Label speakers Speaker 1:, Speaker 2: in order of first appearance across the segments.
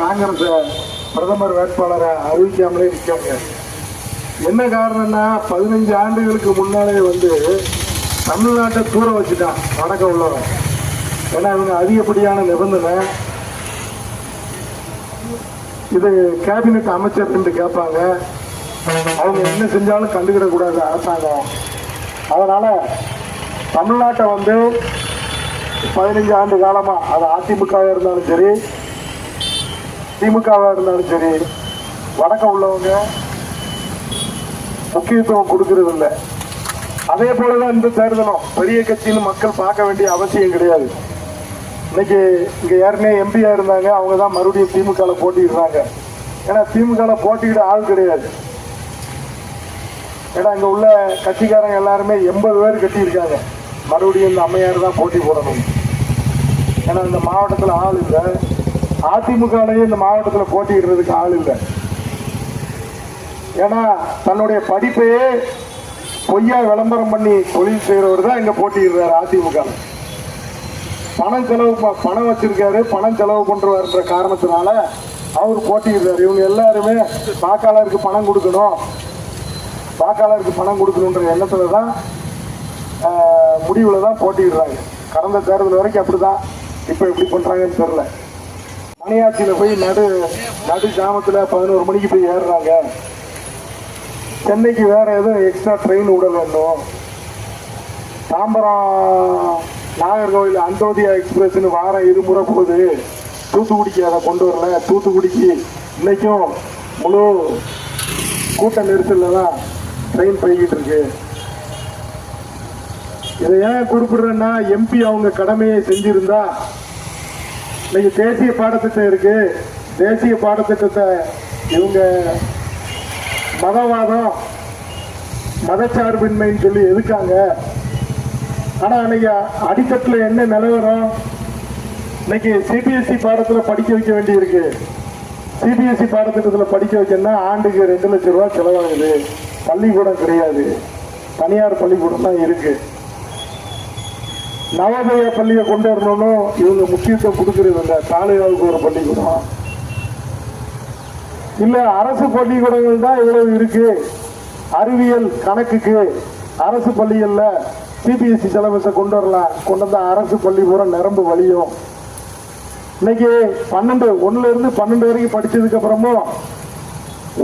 Speaker 1: காங்கிரஸ் பிரதமர் வேட்பாளரை அறிவிக்காமலே நிற்காங்க என்ன காரணம்னா பதினஞ்சு ஆண்டுகளுக்கு முன்னாலே வந்து தமிழ்நாட்டை தூர வச்சுட்டான் வணக்கம் உள்ளவன். ஏன்னா இவங்க அதிகப்படியான நிபந்தனை. இது கேபினெட் அமைச்சர் என்று கேட்பாங்க. அவங்க என்ன செஞ்சாலும் கண்டுக்கிடக்கூடாது அரசாங்கம். அதனால தமிழ்நாட்டை வந்து பதினஞ்சு ஆண்டு காலமா அது அதிமுகவாக இருந்தாலும் சரி திமுகவாக இருந்தாலும் சரி வடக்கம் உள்ளவங்க முக்கியத்துவம் கொடுக்கறது இல்லை. அதே போலதான் இந்த தேர்தலும். பெரிய கட்சின்னு மக்கள் பார்க்க வேண்டிய அவசியம் கிடையாது. இன்னைக்கு இங்க ஏற்கனவே எம்பியா இருந்தாங்க அவங்க தான் மறுபடியும் திமுக போட்டிடுறாங்க ஏன்னா திமுக போட்டியிட ஆள் கிடையாது. ஏன்னா இங்க உள்ள கட்சிக்காரங்க எல்லாருமே எண்பது பேர் கட்டியிருக்காங்க. மறுபடியும் இந்த அம்மையார் தான் போட்டி போடணும். ஏன்னா இந்த மாவட்டத்தில் ஆள் இல்லை. அதிமுகலையும் இந்த மாவட்டத்தில் போட்டியிடுறதுக்கு ஆள் இல்லை. ஏன்னா தன்னுடைய படிப்பையே பொய்யா விளம்பரம் பண்ணி தொழில் செய்கிறவர் தான் இங்கே போட்டியிடுறாரு அதிமுக. பணம் செலவு ப- பணம் வச்சிருக்காரு பணம் செலவு பண்ணுறாருன்ற காரணத்தினால அவர் போட்டியிடுறாரு. இவங்க எல்லாருமே வாக்காளருக்கு பணம் கொடுக்கணும். வாக்காளருக்கு பணம் கொடுக்கணுன்ற எண்ணத்தில் தான் முடிவில் தான் போட்டியிடுறாங்க. கடந்த தேர்தல் வரைக்கும் அப்படி தான் இப்போ எப்படி பண்ணுறாங்கன்னு தெரில மணியாட்சியில் போய் நடு நடு கிராமத்தில் பதினோரு மணிக்கு போய் ஏறுறாங்க. சென்னைக்கு வேற எதுவும் எக்ஸ்ட்ரா ட்ரெயின் விட வேண்டும் தாம்பரம் நாகர்கோவில் அந்தோதியா எக்ஸ்பிரஸ்னு வாரம் இருமுறை போகுது. தூத்துக்குடிக்கு அதை கொண்டு வரல. தூத்துக்குடிக்கு இன்னைக்கும் முழு கூட்ட நெரிசலில் தான் ட்ரெயின் போய்கிட்டு இருக்கு. இதை ஏன் குறிப்பிடுறேன்னா எம்பி அவங்க கடமையை செஞ்சிருந்தா இன்னைக்கு தேசிய பாடத்திட்டம் இருக்கு. தேசிய பாடத்திட்டத்தை இவங்க மதவாதம் மதச்சார்பின்மைன்னு சொல்லி எதுக்காங்க? ஆனா இன்னைக்கு அடித்தட்டில் என்ன நிலவரம்? இன்னைக்கு சிபிஎஸ்சி பாடத்தில் படிக்க வைக்க வேண்டியிருக்கு. சிபிஎஸ்சி பாடத்திட்டத்தில் படிக்க வைக்கணும்னா ஆண்டுக்கு ரெண்டு லட்சம் ரூபா செலவாகுது. பள்ளிக்கூடம் கிடையாது. தனியார் பள்ளிக்கூடம் தான் இருக்குது நவோதய பள்ளியை கொண்டு வரணும்னு இவங்க முக்கியத்துவம் கொடுக்கறது இல்லை. தாலுகாவுக்கு ஒரு பள்ளிக்கூடம் இல்லை அரசு பள்ளிக்கூடங்கள் தான் இவ்வளவு இருக்கு. அறிவியல் கணக்குக்கு அரசு பள்ளிகளில் சிபிஎஸ்சி சிலபஸை கொண்டு வரலாம். கொண்டு வந்தால் அரசு பள்ளி பூரா நிரம்பு வழியும் இன்னைக்கு பன்னெண்டு ஒன்றுலேருந்து பன்னெண்டு வரைக்கும் படித்ததுக்கப்புறமும்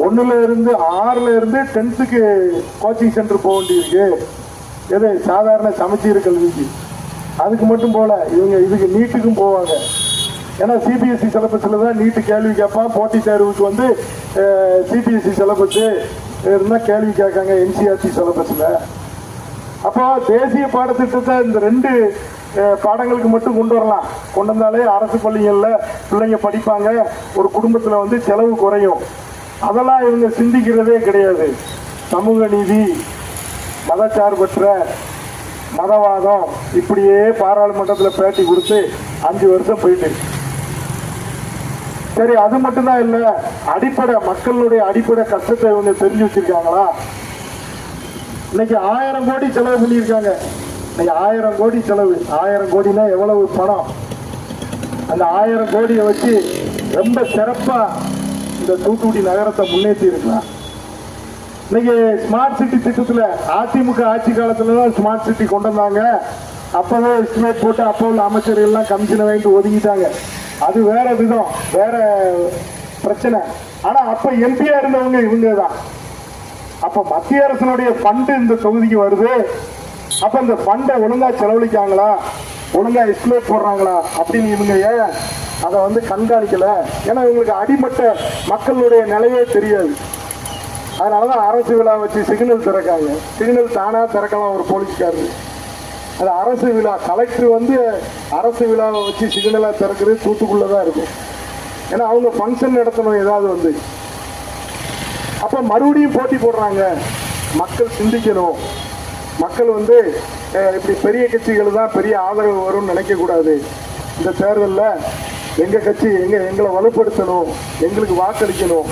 Speaker 1: ஒன்றுலேருந்து ஆறுலேருந்து இருந்து ஆறுல இருந்து டென்த்துக்கு கோச்சிங் சென்டர் போக வேண்டியிருக்கு. எது சாதாரண சமச்சீர் கல்விக்கு? அதுக்கு மட்டும் போல இவங்க இதுக்கு நீட்டுக்கும் போவாங்க. ஏன்னா சிபிஎஸ்சி சிலபஸில் தான் நீட்டு கேள்வி கேட்பான் போட்டித் தேர்வுக்கு வந்து சிபிஎஸ்சி சிலபஸ் இருந்தால் கேள்வி கேட்காங்க என்சிஆர்டி சிலபஸில். அப்போ தேசிய பாடத்திட்டத்தை இந்த ரெண்டு பாடங்களுக்கு மட்டும் கொண்டு வரலாம். கொண்டு வந்தாலே அரசு பள்ளிகளில் பிள்ளைங்க படிப்பாங்க ஒரு குடும்பத்தில் வந்து செலவு குறையும். அதெல்லாம் இவங்க சிந்திக்கிறதே கிடையாது. சமூக நீதி மதச்சார்பற்ற மதவாதம். இப்படியே பாராளுமன்றத்தில் பேட்டி கொடுத்து அஞ்சு வருஷம் போயிட்டு. சரி அது மட்டும்தான் இல்ல அடிப்படை மக்களுடைய அடிப்படை கஷ்டத்தை இவங்க தெரிஞ்சு வச்சிருக்காங்களா? இன்னைக்கு ஆயிரம் கோடி செலவு பண்ணியிருக்காங்க. இன்னைக்கு ஆயிரம் கோடி செலவு. ஆயிரம் கோடினா எவ்வளவு பணம்? அந்த ஆயிரம் கோடியை வச்சு ரொம்ப சிறப்பா இந்த தூத்துக்குடி நகரத்தை முன்னேற்றி இருக்கலாம் இன்னைக்கு ஸ்மார்ட் சிட்டி திட்டத்தில் அதிமுக ஆட்சி காலத்தில் தான் ஸ்மார்ட் சிட்டி கொண்டு வந்தாங்க. அப்போவே எஸ்டிமேட் போட்டு அப்போ உள்ள அமைச்சர்கள் எல்லாம் கமிஷனை வாங்கிட்டு ஒதுங்கிட்டாங்க அது வேற விதம் வேற பிரச்சனை. ஆனால் அப்போ எம்பியாக இருந்தவங்க இவங்க தான் அப்போ மத்திய அரசனுடைய ஃபண்டு இந்த தொகுதிக்கு வருது. அப்போ இந்த ஃபண்டை ஒழுங்காக செலவழிக்காங்களா? ஒழுங்கா எஸ்டிமேட் போடுறாங்களா? அப்படின்னு இவங்க ஏன் அதை வந்து கண்காணிக்கலை? ஏன்னா இவங்களுக்கு அடிமட்ட மக்களுடைய நிலையே தெரியாது. அதனாலதான் அரசு விழா வச்சு சிக்னல் திறக்காங்க. சிக்னல் தானாக திறக்கலாம் ஒரு போலீஸ்காரரு. அது அரசு விழா கலெக்டர் வந்து அரசு விழாவை வச்சு சிக்னலாக திறக்கிறது தூத்துக்குள்ளே தான் இருக்கும். ஏன்னா அவங்க ஃபங்க்ஷன் நடத்தணும் ஏதாவது வந்து. அப்போ மறுபடியும் போட்டி போடுறாங்க. மக்கள் சிந்திக்கணும். மக்கள் வந்து இப்படி பெரிய கட்சிகள் தான் பெரிய ஆதரவு வரும்னு நினைக்கக்கூடாது. இந்த தேர்தலில் எங்கள் கட்சி எங்கள் எங்களை வலுப்படுத்தணும். எங்களுக்கு வாக்களிக்கணும்.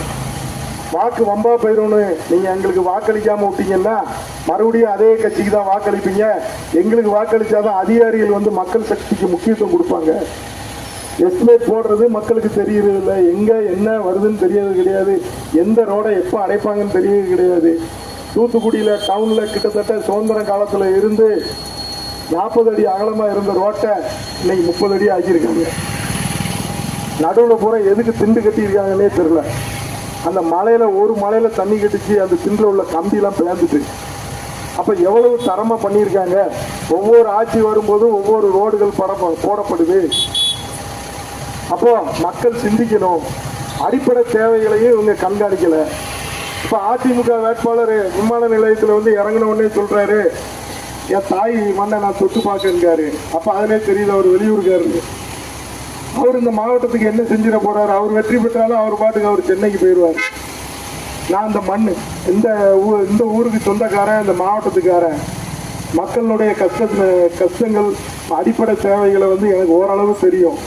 Speaker 1: வாக்கு வம்பா போயிடும்னு நீங்க எங்களுக்கு வாக்களிக்காம விட்டீங்கன்னா மறுபடியும் அதே கட்சிக்கு தான் வாக்களிப்பீங்க. எங்களுக்கு வாக்களிச்சாதான் அதிகாரிகள் வந்து மக்கள் சக்திக்கு முக்கியத்துவம் கொடுப்பாங்க. எஸ்டிமேட் போடுறது மக்களுக்கு தெரியறது இல்லை எங்க என்ன வருதுன்னு தெரியறது கிடையாது. எந்த ரோடை எப்போ அடைப்பாங்கன்னு தெரியறது கிடையாது. தூத்துக்குடியில டவுன்ல கிட்டத்தட்ட சுதந்திர காலத்துல இருந்து நாற்பது அடி அகலமா இருந்த ரோட்டை இன்னைக்கு முப்பது அடி ஆக்கியிருக்காங்க. நடுவில் பூரா எதுக்கு திண்டு கட்டியிருக்காங்கன்னே தெரியல. அந்த மலையில ஒரு மலையில தண்ணி கட்டிச்சு அந்த திண்டில் உள்ள கம்பிலாம் பிளந்துட்டு. அப்ப எவ்வளவு தரமா பண்ணியிருக்காங்க? ஒவ்வொரு ஆட்சி வரும்போதும் ஒவ்வொரு ரோடுகள் பட போடப்படுது. அப்போ மக்கள் சிந்திக்கணும். அடிப்படை தேவைகளையும் இவங்க கண்காணிக்கல. இப்ப அதிமுக வேட்பாளர் விமான நிலையத்துல வந்து இறங்கின உடனே சொல்றாரு என் தாய் மண்ணை நான் தொட்டு பார்க்கறாரு அப்ப அதிலே தெரியுது அவர் வெளியூருக்காரு அவர் இந்த மாவட்டத்துக்கு என்ன செஞ்சிட போறாரு? அவர் வெற்றி பெற்றாலும் அவர் பாட்டுக்கு அவர் சென்னைக்கு போயிடுவார். நான் இந்த மண் இந்த ஊ- இந்த ஊருக்கு சொந்தக்காரன் இந்த மாவட்டத்துக்காரன். மக்களுடைய கஷ்ட கஷ்டங்கள் அடிப்படை தேவைகளை வந்து எனக்கு ஓரளவு தெரியும்.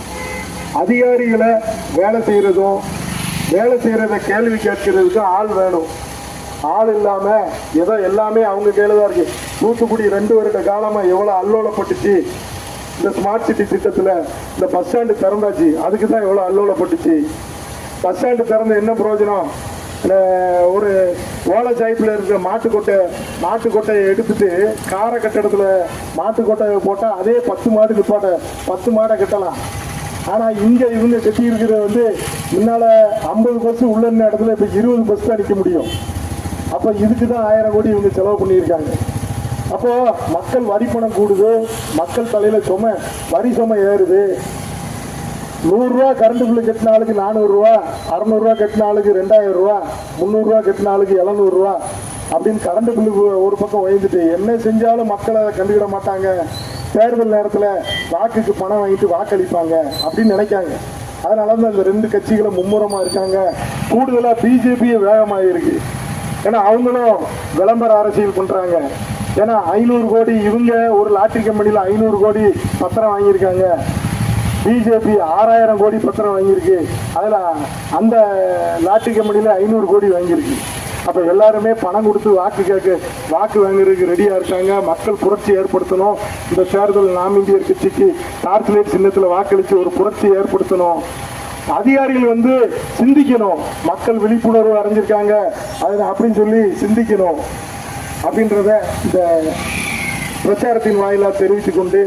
Speaker 1: அதிகாரிகளை வேலை செய்கிறதும் வேலை செய்கிறத கேள்வி கேட்கறதுக்கு ஆள் வேணும். ஆள் இல்லாமல் ஏதோ எல்லாமே அவங்க கையில தான் இருக்கு. தூத்துக்குடி ரெண்டு வருட காலமாக எவ்வளோ அல்லோலப்பட்டுச்சு. இந்த ஸ்மார்ட் சிட்டி திட்டத்தில் இந்த பஸ் ஸ்டாண்டு திறந்தாச்சு. அதுக்கு தான் இவ்வளோ அல்லோலப்பட்டுச்சு. பஸ் ஸ்டாண்டு திறந்து என்ன பிரயோஜனம்? இந்த ஒரு ஓலை சாய்ப்பில் இருக்கிற மாட்டுக்கொட்டை மாட்டுக்கொட்டையை எடுத்துட்டு கார கட்டடத்தில் மாட்டுக்கொட்டையை போட்டால் அதே பத்து மாடு நிப்பாட்ட பத்து மாடை கட்டலாம். ஆனால் இங்கே இவங்க கட்டி இருக்கிறது வந்து முன்னால் ஐம்பது பஸ் உள்ள இடத்துல இப்போ இருபது பஸ் தான் நிற்க முடியும். அப்போ இதுக்கு தான் ஆயிரம் கோடி இவங்க செலவு பண்ணியிருக்காங்க. அப்போ மக்கள் வரி பணம் கூடுது மக்கள் தலையில சுமை வரி சுமை ஏறுது. நூறுரூவா கரண்ட் பில்லு கட்டின ஆளுக்கு நானூறுரூவா அறநூறுரூவா கட்டின ஆளுக்கு ரெண்டாயிரம் ரூபா முந்நூறுரூவா கட்டின ஆளுக்கு எழுநூறுவா அப்படின்னு கரண்ட் பில்லு ஒரு பக்கம் உயர்ந்துட்டு என்ன செஞ்சாலும் மக்களை கண்டுக்கிட மாட்டாங்க. தேர்தல் நேரத்தில் வாக்குக்கு பணம் வாங்கிட்டு வாக்களிப்பாங்க அப்படின்னு நினைக்காங்க. அதனால தான் இந்த ரெண்டு கட்சிகளும் மும்முரமாக இருக்காங்க. கூடுதலாக பிஜேபியே வேகமாகிருக்கு ஏன்னா அவங்களும் விளம்பர அரசியல் பண்றாங்க. ஏன்னா ஐநூறு கோடி இவங்க ஒரு லாட்டரி கம்பெனியில் ஐநூறு கோடி பத்திரம் வாங்கியிருக்காங்க. பிஜேபி ஆறாயிரம் கோடி பத்திரம் வாங்கியிருக்கு. அதில் அந்த லாட்டரி கம்பெனியில் ஐநூறு கோடி வாங்கியிருக்கு. அப்போ எல்லாருமே பணம் கொடுத்து வாக்கு கேட்க வாக்கு வாங்குறதுக்கு ரெடியாக இருக்காங்க. மக்கள் புரட்சி ஏற்படுத்தணும். இந்த தேர்தல் நாம் இந்தியர் கட்சிக்கு டார்ச் லைட் சின்னத்தில் வாக்களித்து ஒரு புரட்சி ஏற்படுத்தணும். அதிகாரிகள் வந்து சிந்திக்கணும். மக்கள் விழிப்புணர்வு அடைஞ்சிருக்காங்க. அதில் அப்படின்னு சொல்லி சிந்திக்கணும். அப்படின்றத இந்த பிரச்சாரத்தின் வாயிலாக தெரிவித்துக் கொண்டு